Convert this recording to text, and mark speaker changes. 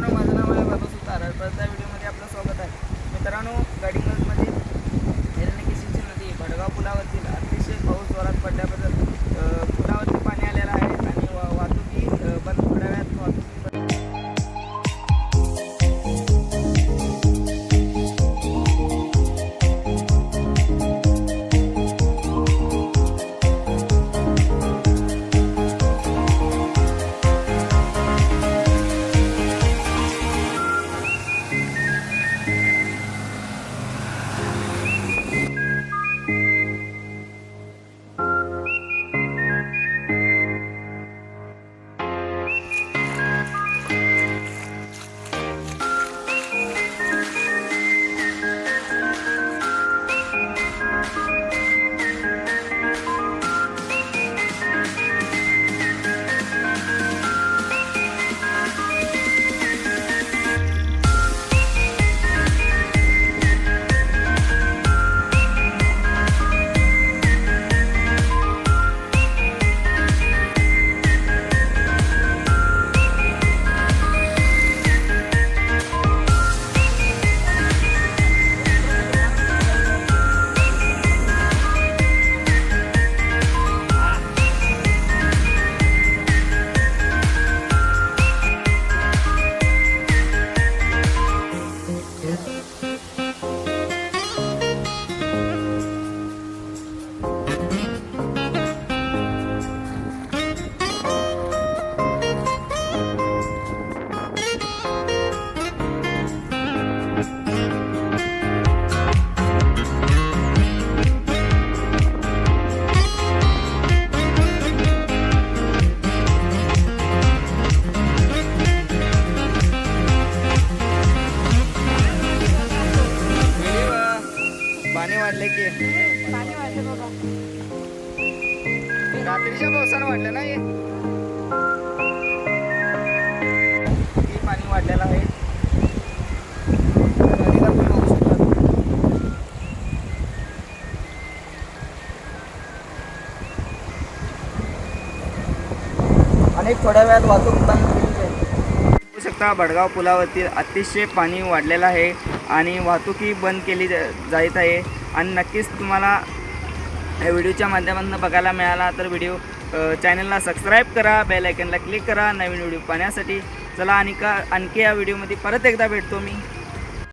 Speaker 1: मित्रांनो माझं नाव आहे बाबा सुतार. परत व्हिडिओमध्ये आपलं स्वागत आहे. मित्रांनो पाणी वाढलं रात्रीच्या पावसानं वाढलं ना हे किती पाणी वाढलेलं आहे. आणि थोड्या वेळात वाहतूक बंद बघू शकता भडगाव पुलावरती अतिशय पाणी वाढलेलं आहे आणि वाहतुकी बंद केली जा- जायत आहे. आणि नक्कीच तुम्हाला या व्हिडिओच्या माध्यमातून बघायला मिळाला तर व्हिडिओ चॅनलला सबस्क्राईब करा बेल आयकनला क्लिक करा नवीन व्हिडिओ पाहण्यासाठी. चला आणि का आणखी या व्हिडिओमध्ये परत एकदा भेटतो मी.